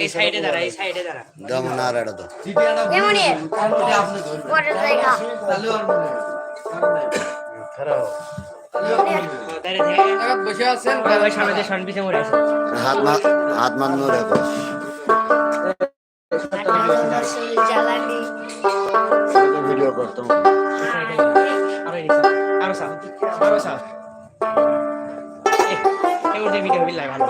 এই সাইডে দাঁড়া যেমন আর এটা দেন এমনই পরের জায়গা। খারাপ। ভিডিও করতাম আরও সাপ আরও সাপ এই ওদের ভিডিও বিল্লাহ ভালো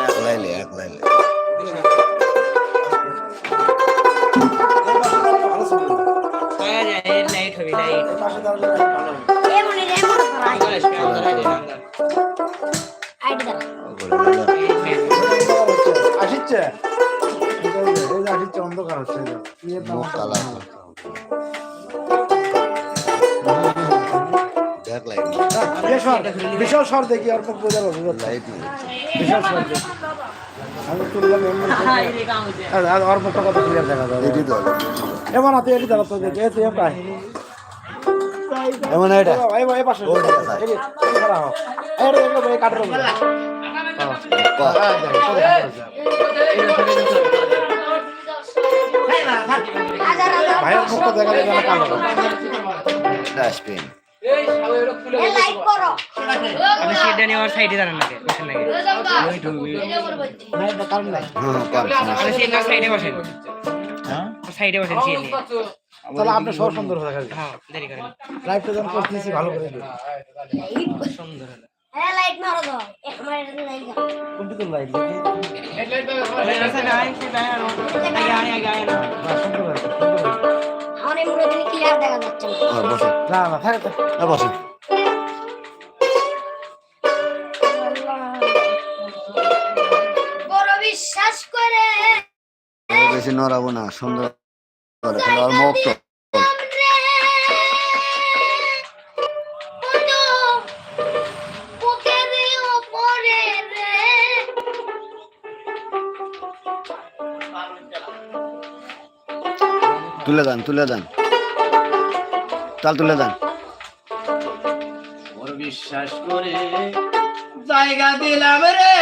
এক লাইলে এক লাইলে পাওয়া যায় এই লাইট হবে লাইট আসিচ্ছে? আসিচ্ছে অন্ধকার হচ্ছে বিশাল স্বর দেখি মুখ বোঝা নেই বিশাল স্বর দেখি। আমি তুললাম আর ক্লিয়ার দেখা যাবে। এমন এটি দাঁড়া দেখি এই তুই প্রায় এমন এটা ভাইয়ের মুখটা দেখা যাবে না কালো ডাস্টবিন এ লাইক করো আপনি সিটটা নিয়ে ওর সাইডে দাঁড়ান লাগে বসেন লাগে কারণ নাই সিট সাইডে বসেন হ্যাঁ সাইডে বসেন সিট নিয়ে তাহলে আপনার সব সুন্দর হয়ে হ্যাঁ দেরি করেন। যখন ভালো করে দিই সুন্দর হলো। এ লাইট মারো দাও লাইট কোনটি তো লাইট দেখি। হয়ে হয়ে। আমার দিন ক্লিয়ার দেখা যাচ্ছে না। বসে না না থাকে। বসে বিশ্বাস করে। বেশি নড়াবো না সুন্দর। করে তাহলে আর মুখ তো রে কত বুকের উপরে রে তুলে দেন তুলে দেন তাল তুলে দেন বিশ্বাস করে জায়গা দিলাম রে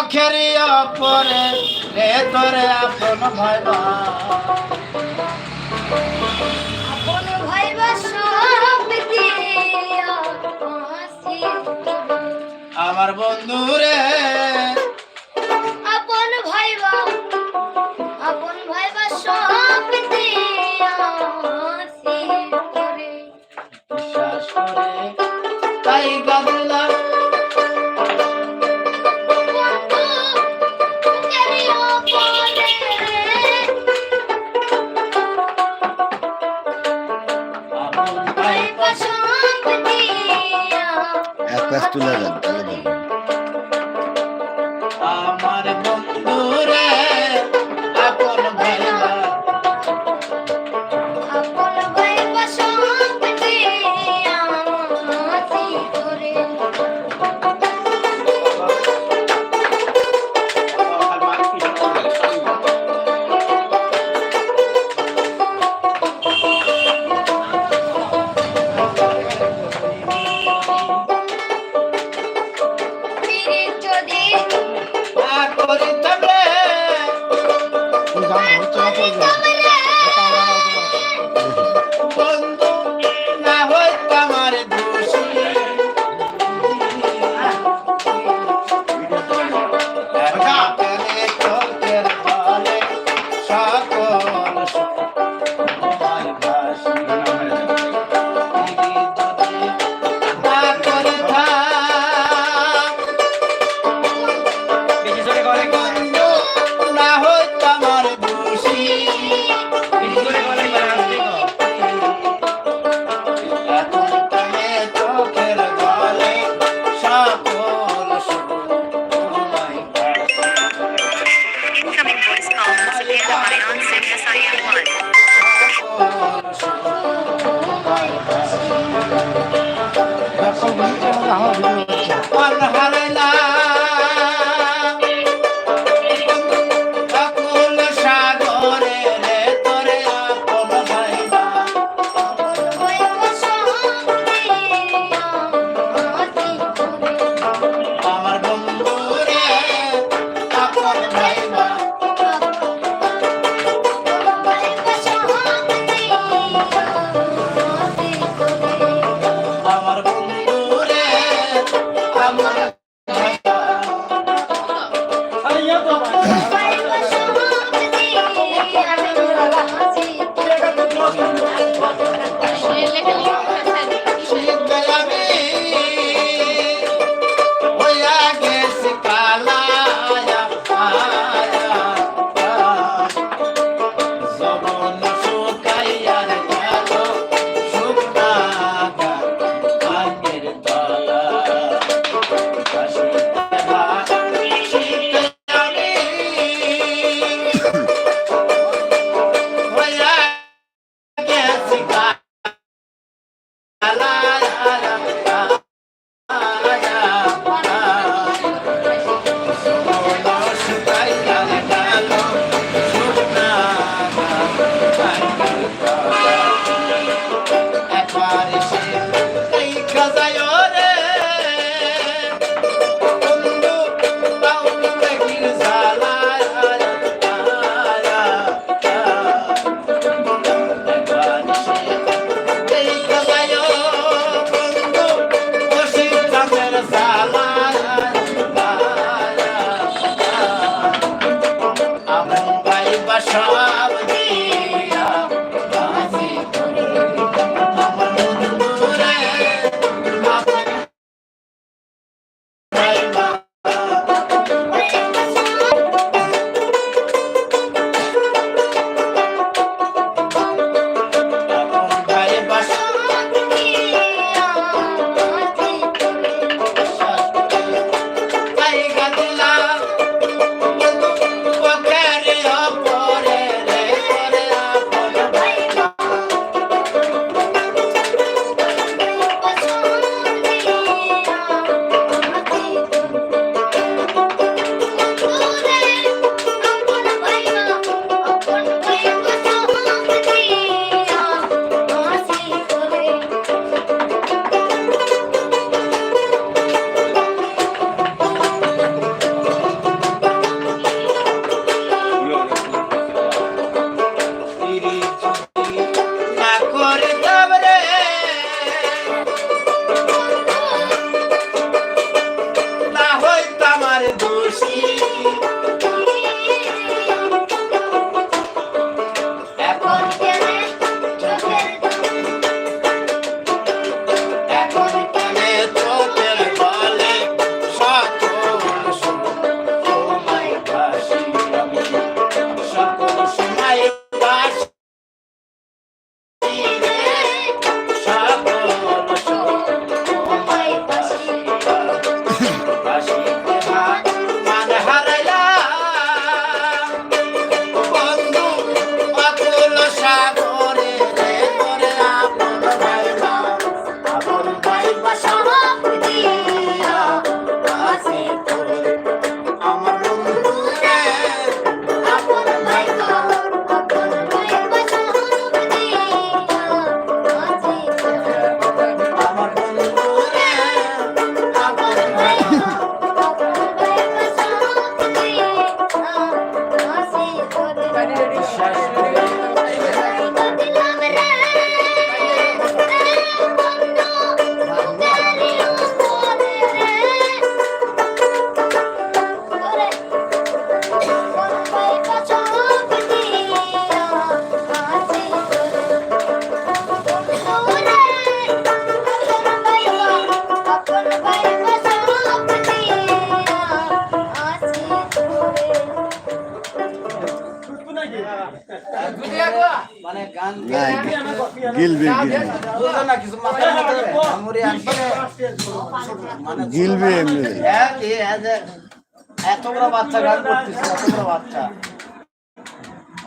পক্ষের অপরে রে তোরে আপন ভাইবা। আপন ভাইবা সব আমার বন্ধু রে আপন ভাইবা এক প্যাচ তুলে দেন তাহলে すみません。গিলবে গিলবে এমনি এত বড় বাচ্চা গান করতেছে এত বড় বাচ্চা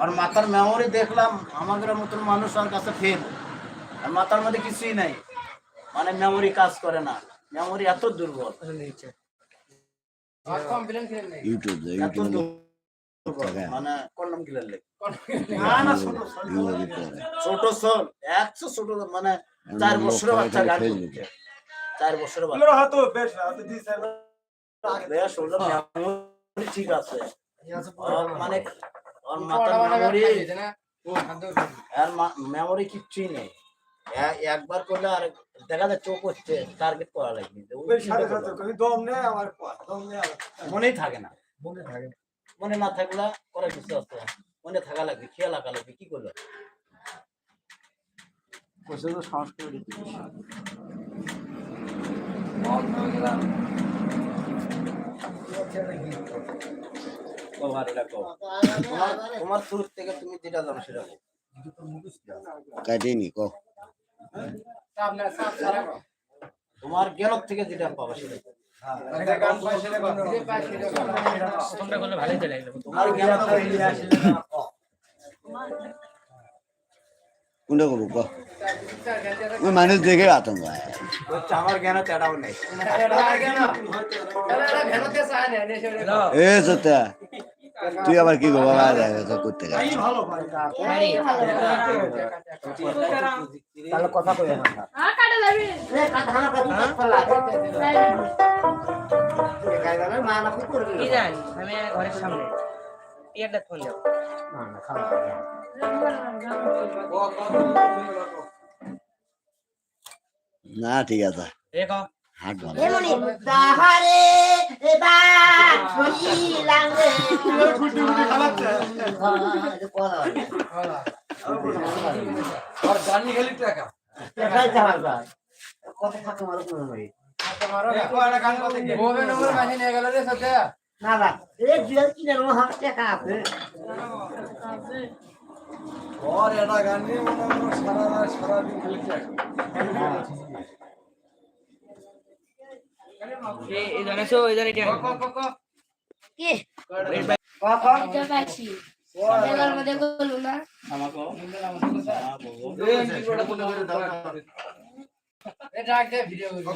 আর মাথার মেমোরি দেখলাম আমাদের মতন মানুষ আর কাছে ফেল আর মাথার মধ্যে কিছুই নাই। মানে মেমোরি কাজ করে না। মেমোরি এত দুর্বল। ইউটিউব ছোট সোল একশো ছোট মানে চার বছরের বাচ্চা গান চার বছরের বাচ্চা বেশ হলো memory ঠিক আছে আর মানে মেমোরি কিচ্ছুই নেই একবার করলে আর দেখা যায় চোখ হচ্ছে টার্গেট করা লাগবে ওই চিন্তা করবে। মনেই থাকে না মনে না থাকলে করা কিছু আছে। মনে থাকা লাগবে খেয়াল রাখা লাগবে কি করল সংস্কৃতি তোমার শুরু থেকে তুমি যেটা জানো সেটা কাটিনি কো তোমার থেকে যেটা পাবা সেটা আসবে তোমার জ্ঞান থেকে কোনটা করব ওই মানুষ দেখে আতঙ্ক হয়। এ সত্যা তুই আবার কি করব তো করতে কথা কি জানি? আমি ঘরের সামনে। একটা ফোন দাও না ঠিক আছে। রেখো। হাট ভালো এমনি তাহারে এবা কইলাম রে। না না এ জিয়া কি জানো হাত টাকা আছে। এই এই জানাছো এই জানি কি এটা পাইছি এবার মধ্যে বলু না? আমাকে ভিডিও